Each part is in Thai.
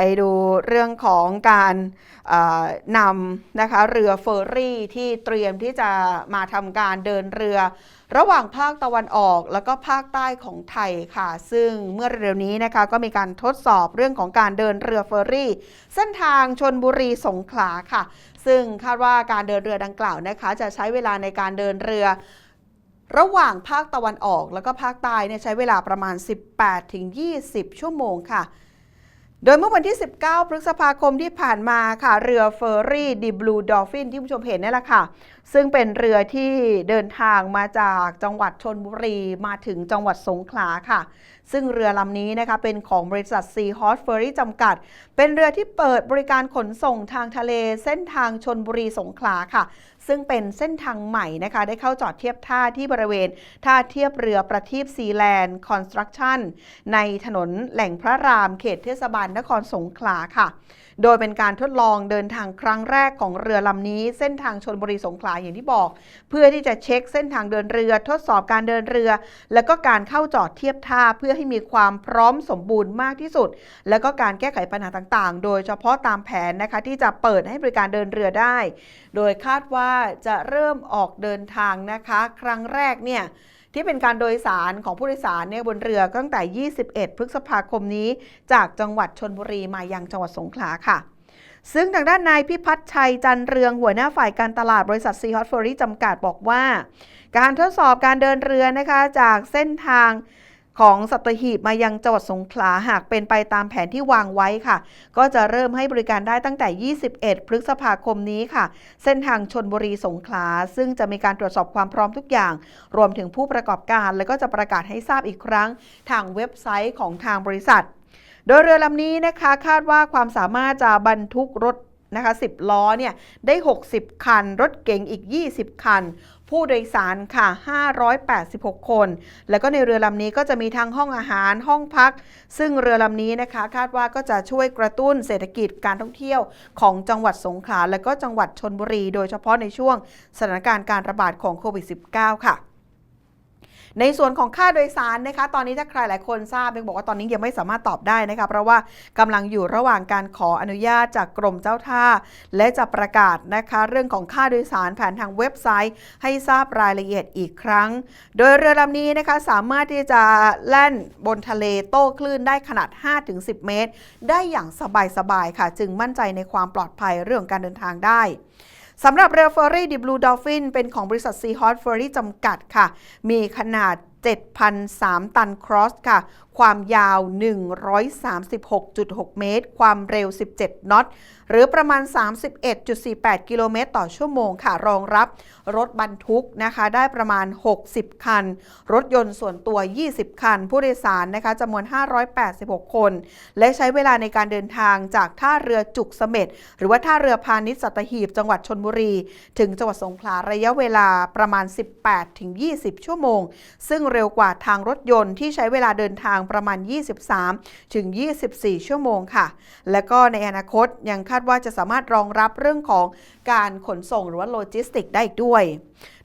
ไปดูเรื่องของการนำนะคะเรือเฟอร์รี่ที่เตรียมที่จะมาทำการเดินเรือ ระหว่างภาคตะวันออกแล้วก็ภาคใต้ของไทยค่ะ ซึ่งเมื่อเร็วๆนี้นะคะก็มีการทดสอบเรื่องของการเดินเรือเฟอร์รี่ เส้นทางชนบุรีสงขลาค่ะ ซึ่งคาดว่าการเดินเรือดังกล่าวนะคะ จะใช้เวลาในการเดินเรือระหว่างภาคตะวันออกแล้วก็ภาคใต้เนี่ยใช้เวลาประมาณ 18-20 ชั่วโมงค่ะ โดยเมื่อวันที่ 19 พฤษภาคมที่ผ่านมาค่ะ เรือเฟอร์รี่ดีบลูดอลฟินที่ผู้ชมเห็นนี่แหละค่ะ ซึ่งเป็นเรือที่เดินทางมาจากจังหวัดชนบุรี มาถึงจังหวัดสงขลาค่ะ ซึ่งเรือลำนี้นะคะเป็นของบริษัท Sea Horse Ferry จำกัด เป็นเรือที่เปิดบริการขนส่งทางทะเลเส้นทางชนบุรีสงขลาค่ะ ซึ่งเป็นเส้นทางใหม่นะคะได้เข้าจอดเทียบท่าที่บริเวณ ท่าเทียบเรือประทีปซีแลนด์คอนสตรักชั่นในถนนแหล่งพระรามเขตเทศบาลนครสงขลาค่ะ โดยเป็นการทดลองเดินทางครั้งแรกของเรือลำนี้ เส้นทางชนบุรีสงขลาอย่างที่บอก เพื่อที่จะเช็คเส้นทางเดินเรือ ทดสอบการเดินเรือ แล้วก็การเข้าจอดเทียบท่าเพื่อให้มีความพร้อมสมบูรณ์มากที่สุด แล้วก็การแก้ไขปัญหาต่างๆ โดยเฉพาะตามแผนนะคะที่จะเปิดให้บริการเดินเรือได้ โดยคาดว่าจะเริ่มออกเดินทางนะคะ ครั้งแรกเนี่ยที่เป็นการโดยสารของผู้โดยสารเนี่ยบนเรือตั้งแต่ 21 พฤษภาคมนี้ จากจังหวัดชนบุรีมายังจังหวัดสงขลาค่ะ ซึ่งทางด้านนายพิพัฒน์ชัยจันเรืองหัวหน้าฝ่ายการตลาดบริษัทซีฮอตเฟอรี่จำกัดบอกว่า การทดสอบการเดินเรือนะคะจากเส้นทาง ของสัตหีบมายังจังหวัดสงขลาหากเป็นไปตามแผนที่วางไว้ค่ะ ก็จะเริ่มให้บริการได้ตั้งแต่ 21 พฤษภาคมนี้ค่ะ เส้นทางชนบุรีสงขลา ซึ่งจะมีการตรวจสอบความพร้อมทุกอย่าง รวมถึงผู้ประกอบการ แล้วก็จะประกาศให้ทราบอีกครั้ง ทางเว็บไซต์ของทางบริษัท โดยเรือลำนี้นะคะคาดว่าความสามารถจะบรรทุกรถ นะคะ10 ล้อเนี่ยได้ 60 คัน รถเก๋งอีก 20 คัน ผู้โดยสารค่ะ 586 คน แล้วก็ในเรือลำนี้ก็จะมีทั้งห้องอาหารห้องพัก ซึ่งเรือลำนี้นะคะคาดว่าก็จะช่วยกระตุ้นเศรษฐกิจการท่องเที่ยวของจังหวัดสงขลาและก็จังหวัดชนบุรี โดยเฉพาะในช่วงสถานการณ์การระบาดของโควิด -19 ค่ะ ในส่วนของค่าโดยสารนะคะ ตอนนี้ถ้าใครหลายคนทราบเบงบอกว่าตอนนี้ยังไม่สามารถตอบได้นะคะ เพราะว่ากำลังอยู่ระหว่างการขออนุญาตจากกรมเจ้าท่า และจะประกาศนะคะ เรื่องของค่าโดยสารผ่านทางเว็บไซต์ ให้ทราบรายละเอียดอีกครั้ง โดยเรือลำนี้นะคะสามารถที่จะแล่นบนทะเลโต้คลื่นได้ขนาด 5-10 เมตร ได้อย่างสบายๆค่ะ จึงมั่นใจในความปลอดภัยเรื่องการเดินทางได้ สำหรับเรือเฟอร์รี่ดิบลูดอลฟินเป็นของบริษัทซีฮอตเฟอร์รี่จำกัดค่ะ มีขนาด 7,003 ตันครอสค่ะ ความยาว 136.6 เมตร ความเร็ว 17 น็อต หรือประมาณ 31.48 กิโลเมตรต่อชั่วโมงค่ะ รองรับรถบรรทุกนะคะได้ประมาณ 60 คัน รถยนต์ส่วนตัว 20 คัน ผู้โดยสารนะคะจำนวน 586 คน และใช้เวลาในการเดินทางจากท่าเรือจุกเสม็ดหรือว่าท่าเรือพาณิชย์สัตหีบ จังหวัดชนบุรี ถึงจังหวัดสงขลาระยะเวลาประมาณ 18-20 ชั่วโมง ซึ่งเร็วกว่าทางรถยนต์ที่ใช้เวลาเดินทางประมาณ 23 ถึง 24 ชั่วโมงค่ะ และก็ในอนาคตยังคาดว่าจะสามารถรองรับเรื่องของการขนส่งหรือว่าโลจิสติกได้อีกด้วย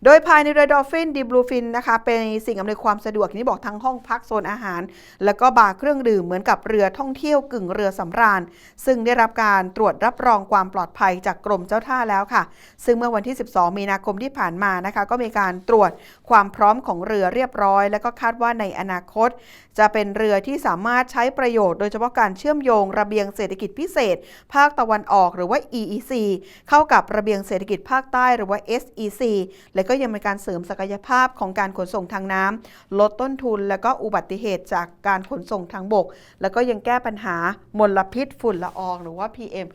โดยภายในเรือดอลฟินดีบลูฟินนะคะเป็นสิ่งอำนวยความสะดวกที่บอกทั้งห้องพักโซนอาหาร แล้วก็บาร์เครื่องดื่มเหมือนกับเรือท่องเที่ยวกึ่งเรือสำราญ ซึ่งได้รับการตรวจรับรองความปลอดภัยจากกรมเจ้าท่าแล้วค่ะ ซึ่งเมื่อวันที่ 12 มีนาคมที่ผ่านมานะคะก็มีการตรวจความพร้อมของเรือเรียบร้อย แล้วก็คาดว่าในอนาคต จะเป็นเรือที่สามารถใช้ประโยชน์โดยเฉพาะการเชื่อมโยงระเบียงเศรษฐกิจพิเศษ ภาคตะวันออกหรือว่า EEC เข้ากับระเบียงเศรษฐกิจภาคใต้หรือว่า SEC และก็ยังเป็นการเสริมศักยภาพของการขนส่งทางน้ำลดต้นทุน และก็อุบัติเหตุจากการขนส่งทางบก แล้วก็ยังแก้ปัญหามลพิษฝุ่นละออง หรือว่า PM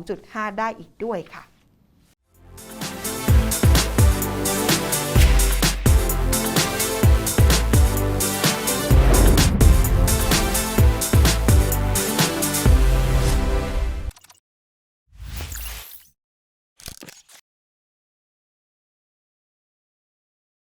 2.5 ได้อีกด้วยค่ะ